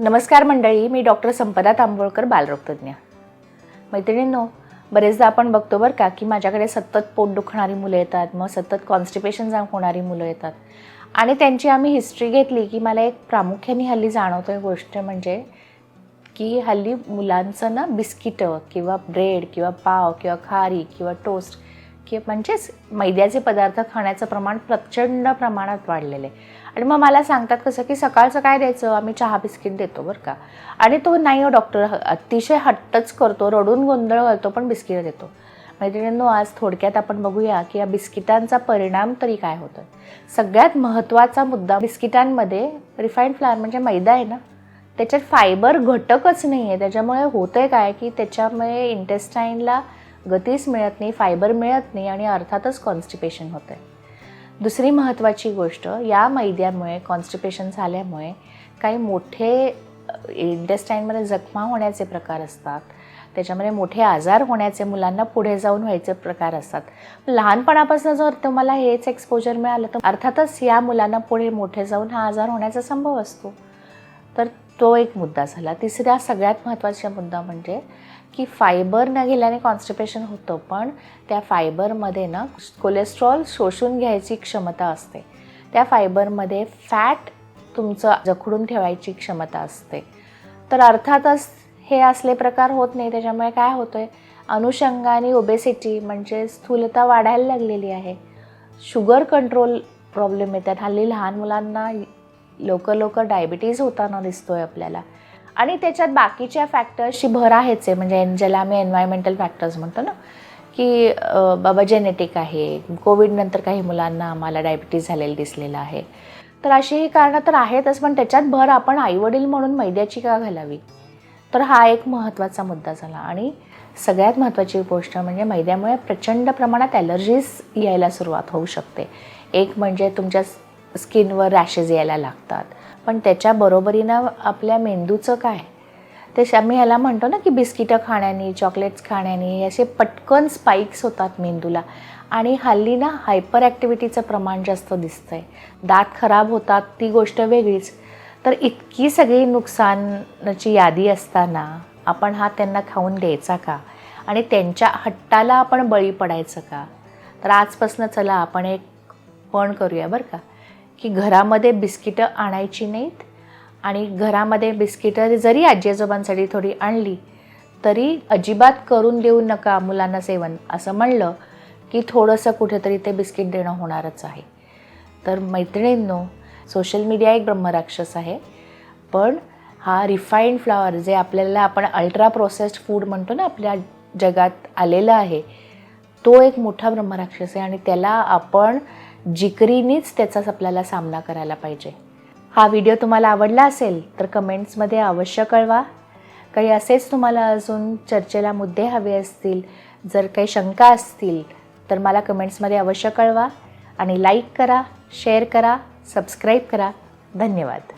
नमस्कार मंडळी मी डॉक्टर संपदा तांबोळकर बालरोगतज्ञ मैत्रिणींनो बरेचदा आपण बघतो बरं का की माझ्याकडे सतत पोट दुखणारी मुलं येतात मग सतत कॉन्स्टिपेशन जा होणारी मुलं येतात. आणि त्यांची आम्ही हिस्ट्री घेतली की मला एक प्रामुख्याने हल्ली जाणवतो आहे गोष्ट म्हणजे की हल्ली मुलांचं ना बिस्किटं किंवा ब्रेड किंवा पाव किंवा खारी किंवा टोस्ट किंवा म्हणजेच मैद्याचे पदार्थ खाण्याचं प्रमाण प्रचंड प्रमाणात वाढलेलं आहे. आणि मग मला सांगतात कसं की सकाळचं काय द्यायचं आम्ही चहा बिस्किट देतो बरं का. आणि तो नाही हो डॉक्टर अतिशय हट्टच करतो रडून गोंधळ घालतो पण बिस्किट देतो. मैत्रिणींनो आज थोडक्यात आपण बघूया की या बिस्किटांचा परिणाम तरी काय होतो. सगळ्यात महत्त्वाचा मुद्दा बिस्किटांमध्ये रिफाईंड फ्लावर म्हणजे मैदा आहे ना त्याच्यात फायबर घटकच नाही आहे त्याच्यामुळे होतं आहे काय की त्याच्यामुळे इंटेस्टाईनला गतीच मिळत नाही फायबर मिळत नाही आणि अर्थातच कॉन्स्टिपेशन होतं आहे दुसरी महत्त्वाची गोष्ट या मैद्यामुळे कॉन्स्टिपेशन झाल्यामुळे काही मोठे इंटेस्टाईनमध्ये जखमा होण्याचे प्रकार असतात. त्याच्यामध्ये मोठे आजार होण्याचे मुलांना पुढे जाऊन व्हायचे प्रकार असतात. लहानपणापासून जर तुम्हाला हेच एक्सपोजर मिळालं तर अर्थातच या मुलांना पुढे मोठे जाऊन हा आजार होण्याचा संभव असतो. तर तो एक मुद्दा झाला. तिसरा सगळ्यात महत्त्वाचा मुद्दा म्हणजे की फायबर न गेल्याने कॉन्स्टिपेशन होतं पण त्या फायबरमध्ये ना कोलेस्ट्रॉल शोषून घ्यायची क्षमता असते. त्या फायबरमध्ये फॅट तुमचं जखडून ठेवायची क्षमता असते. तर अर्थातच हे असले प्रकार होत नाही त्याच्यामुळे काय होतं आहे अनुषंगाने ओबेसिटी म्हणजे स्थूलता वाढायला लागलेली आहे. शुगर कंट्रोल प्रॉब्लेम येतात. हल्ली लहान मुलांना लवकर लवकर डायबिटीज होताना दिसतोय आपल्याला. आणि त्याच्यात बाकीच्या फॅक्टर्सची भर आहेच आहे. म्हणजे ज्याला आम्ही एन्व्हायरमेंटल फॅक्टर्स म्हणतो ना की बाबा जेनेटिक आहे. कोविडनंतर काही मुलांना आम्हाला डायबिटीज झालेलं दिसलेलं आहे. तर अशी ही कारणं तर आहेतच पण त्याच्यात भर आपण आईवडील म्हणून मैद्याची का घालावी? तर हा एक महत्त्वाचा मुद्दा झाला. आणि सगळ्यात महत्त्वाची गोष्ट म्हणजे मैद्यामुळे प्रचंड प्रमाणात ॲलर्जीज यायला सुरुवात होऊ शकते. एक म्हणजे तुमच्या स्किनवर रॅशेस यायला लागतात. पण त्याच्या बरोबरीनं आपल्या मेंदूचं काय? ते आम्ही ह्याला म्हणतो ना की बिस्किटं खाण्याने चॉकलेट्स खाण्याने असे पटकन स्पाइक्स होतात मेंदूला. आणि हल्ली ना हायपर ॲक्टिव्हिटीचं प्रमाण जास्त दिसतं आहे दात खराब होतात ती गोष्ट वेगळीच. तर इतकी सगळी नुकसानाची यादी असताना आपण हा त्यांना खाऊन द्यायचा का? आणि त्यांच्या हट्टाला आपण बळी पडायचं का? तर आजपासून चला आपण एक पण करूया बरं का? की घरामध्ये बिस्किटं आणायची नाहीत. आणि घरामध्ये बिस्किटं जरी आजी आजोबांसाठी थोडी आणली तरी अजिबात करून देऊ नका मुलांना सेवन असं म्हणलं की थोडंसं कुठेतरी ते बिस्किट देणं होणारच आहे. तर मैत्रिणींनो सोशल मीडिया एक ब्रह्मराक्षस आहे. पण हा रिफाईंड फ्लावर जे आपल्याला आपण अल्ट्रा प्रोसेस्ड फूड म्हणतो ना आपल्या जगात आलेलं आहे तो एक मोठा ब्रह्मराक्षस आहे आणि त्याला आपण जिकरीनेच त्याचाच आपल्याला सामना करायला पाहिजे. हा व्हिडिओ तुम्हाला आवडला असेल तर कमेंट्समध्ये अवश्य कळवा. काही असेच तुम्हाला अजून चर्चेला मुद्दे हवे असतील जर काही शंका असतील तर मला कमेंट्समध्ये अवश्य कळवा आणि लाईक करा शेअर करा सबस्क्राईब करा. धन्यवाद.